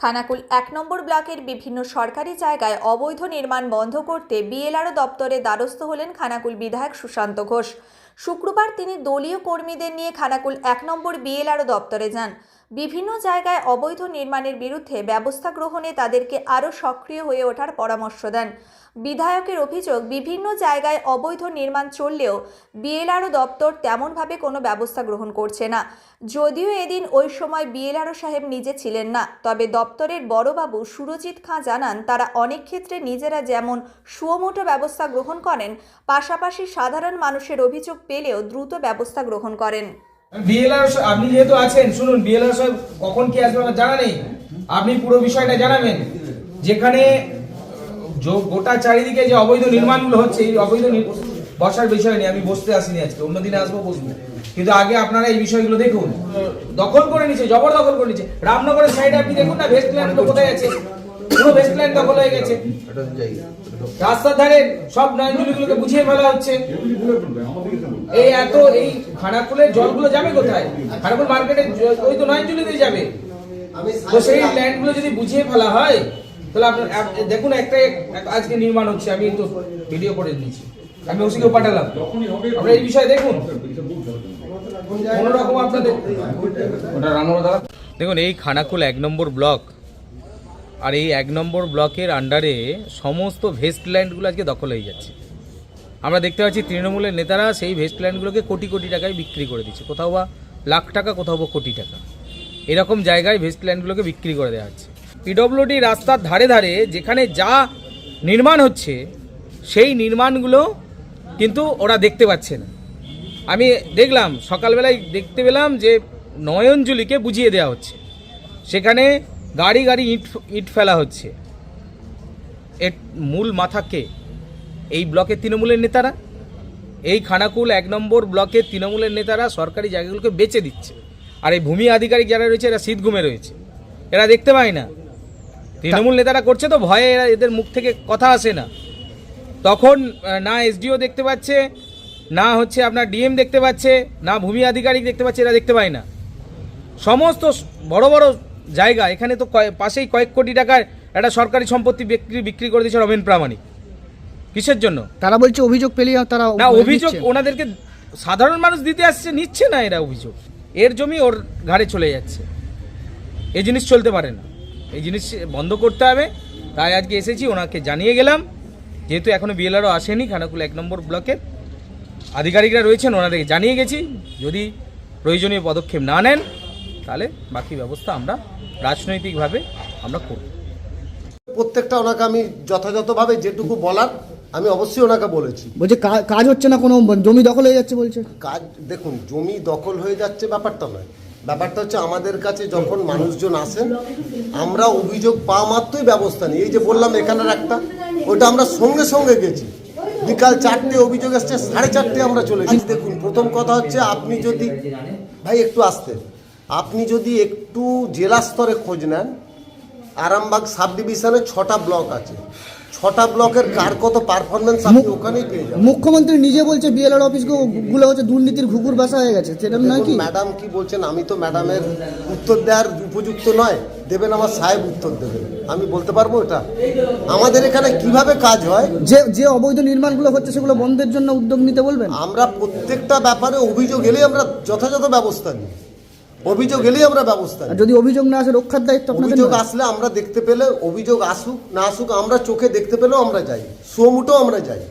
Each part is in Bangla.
খানাকুল এক নম্বর ব্লকের বিভিন্ন সরকারি জায়গায় অবৈধ নির্মাণ বন্ধ করতে বিএলআরও দপ্তরে দ্বারস্থ হলেন খানাকুল বিধায়ক সুশান্ত ঘোষ। শুক্রবার তিনি দলীয় কর্মীদের নিয়ে খানাকুল এক নম্বর বিএলআরও দপ্তরে যান। বিভিন্ন জায়গায় অবৈধ নির্মাণের বিরুদ্ধে ব্যবস্থা গ্রহণে তাদেরকে আরও সক্রিয় হয়ে ওঠার পরামর্শ দেন। বিধায়কের অভিযোগ, বিভিন্ন জায়গায় অবৈধ নির্মাণ চললেও বিএলআরও দপ্তর তেমনভাবে কোনো ব্যবস্থা গ্রহণ করছে না। যদিও এদিন ওই সময় বিএলআরও সাহেব নিজে ছিলেন না, তবে দপ্তরের বড়বাবু সুরজিৎ খাঁ জানান, তারা অনেক ক্ষেত্রে নিজেরা যেমন সুমোটো ব্যবস্থা গ্রহণ করেন, পাশাপাশি সাধারণ মানুষের অভিযোগ পেলেও দ্রুত ব্যবস্থা গ্রহণ করেন। আপনি যেহেতু আছেন, শুনুন বিএলআর সাহেব কখন কি আসবে আমার জানা নেই। আপনি পুরো বিষয়টা জানাবেন। যেখানে গোটা চারিদিকে যে অবৈধ নির্মাণগুলো হচ্ছে, এই অবৈধ বসার বিষয় নেই আমি বসতে আসিনি আজকে। অন্যদিনে আসব, বসবো। কিন্তু আগে আপনারা এই বিষয়গুলো দেখুন। দখল করে নিচ্ছে, জবরদখল করে নিচ্ছে। রামনগরের সাইডে আপনি দেখুন না ভেস্ট ল্যান্ড কোথায় আছে? পুরো ভেস্ট ল্যান্ড দখল হয়ে গেছে। রাস্তার ধারে সব নয়নজুলিগুলোকে বুঝিয়ে ফেলা হচ্ছে। এই এত এই খানাকুলের জলগুলো যাবে কোথায়? খানাকুল মার্কেটে ওই তো নয়নজুলিতে যাবে। তো সেই ল্যান্ডগুলো যদি বুঝিয়ে ফেলা হয় তাহলে আপনার দেখুন একটা আজকে নির্মাণ হচ্ছে আমি তো ভিডিও করে দিয়েছি। আমি ওসিকেও পাঠালাম। আপনারা এই বিষয়ে দেখুন। কোনো রকম আপনাদের ওটা রান্না দাদা। দেখুন এই খানাকুল এক নম্বর ব্লক আর এই এক নম্বর ব্লকের আন্ডারে সমস্ত ভেস্টল্যান্ডগুলো আজকে দখল হয়ে যাচ্ছে। আমরা দেখতে পাচ্ছি তৃণমূলের নেতারা সেই ভেস্টল্যান্ডগুলোকে কোটি কোটি টাকায় বিক্রি করে দিচ্ছে। কোথাও বা লাখ টাকা, কোথাও বা কোটি টাকা। এরকম জায়গায় ভেস্টল্যান্ডগুলোকে বিক্রি করে দেওয়া হচ্ছে। পিডব্লিউডি রাস্তার ধারে ধারে যেখানে যা নির্মাণ হচ্ছে, সেই নির্মাণগুলো কিন্তু ওরা দেখতে পাচ্ছে না। আমি দেখলাম, সকালবেলায় দেখতে পেলাম যে নয়নজুলিকে বুঝিয়ে দেওয়া হচ্ছে। সেখানে গাড়ি গাড়ি ইট ইট ফেলা হচ্ছে। এর মূল মাথাকে এই ব্লকের তৃণমূলের নেতারা? এই খানাকুল এক নম্বর ব্লকের তৃণমূলের নেতারা সরকারি জায়গাগুলোকে বেচে দিচ্ছে। আর এই ভূমি আধিকারিক যারা রয়েছে, এরা শীত ঘুমে রয়েছে। এরা দেখতে পায় না। তৃণমূল নেতারা করছে তো ভয়ে এরা এদের মুখ থেকে কথা আসে না। তখন না এসডিও দেখতে পাচ্ছে, না হচ্ছে আপনার ডিএম দেখতে পাচ্ছে, না ভূমি আধিকারিক দেখতে পাচ্ছে, এরা দেখতে পায় না। সমস্ত বড় বড় জায়গা। এখানে তো পাশেই কয়েক কোটি টাকার একটা সরকারি সম্পত্তি বিক্রি বিক্রি করে দিয়েছে রমেন প্রামাণিক। কিসের জন্য? তারা বলছে অভিযোগ পেলেই তারা না অভিযোগ ওনাদেরকে সাধারণ মানুষ দিতে আসছে নিচ্ছে না এরা অভিযোগ। এর জমি ওর ঘাড়ে চলে যাচ্ছে। এই জিনিস চলতে পারে না। এই জিনিস বন্ধ করতে হবে। তাই আজকে এসেছি ওনাকে জানিয়ে গেলাম। যেহেতু এখনও বিএলআরও আসেনি খানাকুল এক নম্বর ব্লকের আধিকারিকরা রয়েছেন ওনাদেরকে জানিয়ে গেছি। যদি প্রয়োজনীয় পদক্ষেপ না নেন তাহলে বাকি ব্যবস্থা আমরা রাজনৈতিকভাবে আমরা করব। প্রত্যেকটা ওনাকে আমি যথাযথভাবে যেটুকু বলার আমি অবশ্যই ওনাকে বলেছি। বলছে কাজ হচ্ছে না কোনো জমি দখল হয়ে যাচ্ছে বলছে। কাজ দেখুন জমি দখল হয়ে যাচ্ছে ব্যাপারটা নয়। ব্যাপারটা হচ্ছে আমাদের কাছে যখন মানুষজন আসেন আমরা অভিযোগ পাওয়া মাত্রই ব্যবস্থা নিই। এই যে বললাম এখানের একটা ওটা আমরা সঙ্গে সঙ্গে গেছি। বিকাল চারটে অভিযোগ এসছে সাড়ে চারটে আমরা চলে গেছি। দেখুন প্রথম কথা হচ্ছে আপনি যদি ভাই একটু আসতে আপনি যদি একটু জেলা স্তরে খোঁজ নেন আরামবাগ সাব ডিভিশনে ছটা ব্লক আছে। ছটা ব্লকের কার কত পারফরমেন্স আপনি ওখানেই পেয়ে যাবেন। মুখ্যমন্ত্রী নিজে বলছে বিএলআর অফিসগুলো হচ্ছে দুর্নীতির ঘুঘুর বাসা হয়ে গেছে সেটা নয় কি ম্যাডাম কি বলছেন আমি তো ম্যাডামের উত্তর দেওয়ার উপযুক্ত নয় দেবেন আমার সাহেব উত্তর দেবেন। আমি বলতে পারব এটা? আমাদের এখানে কীভাবে কাজ হয়? যে যে অবৈধ নির্মাণগুলো হচ্ছে সেগুলো বন্ধের জন্য উদ্যোগ নিতে বলবেন? আমরা প্রত্যেকটা ব্যাপারে অভিযোগ এলেই আমরা যথাযথ ব্যবস্থা নিই। অভিযোগ এলেই আমরা ব্যবস্থা নিই। যদি অভিযোগ না আসে রক্ষার দায়িত্ব আপনাদের অভিযোগ নয়? আসলে আমরা দেখতে পেলে অভিযোগ আসুক না আসুক আমরা চোখে দেখতে পেলেও আমরা যাই। সোমুটো আমরা যাই।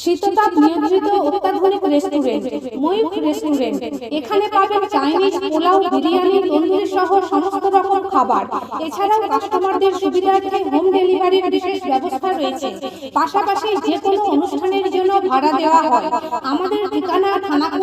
শীততাপ নিয়ন্ত্রিত অত্যাধুনিক রেস্টুরেন্ট ময়ূখ রেস্টুরেন্ট এখানে পাবেন চাইনিজ পোলাও বিরিয়ানি তন্দুরি সহ সমস্ত রকম খাবার। এছাড়াও কাস্টমারদের সুবিধার্থে হোম ডেলিভারির বিশেষ ব্যবস্থা রয়েছে। পাশাপাশি যে কোনো অনুষ্ঠানের জন্য ভাড়া দেওয়া হয়। আমাদের ঠিকানা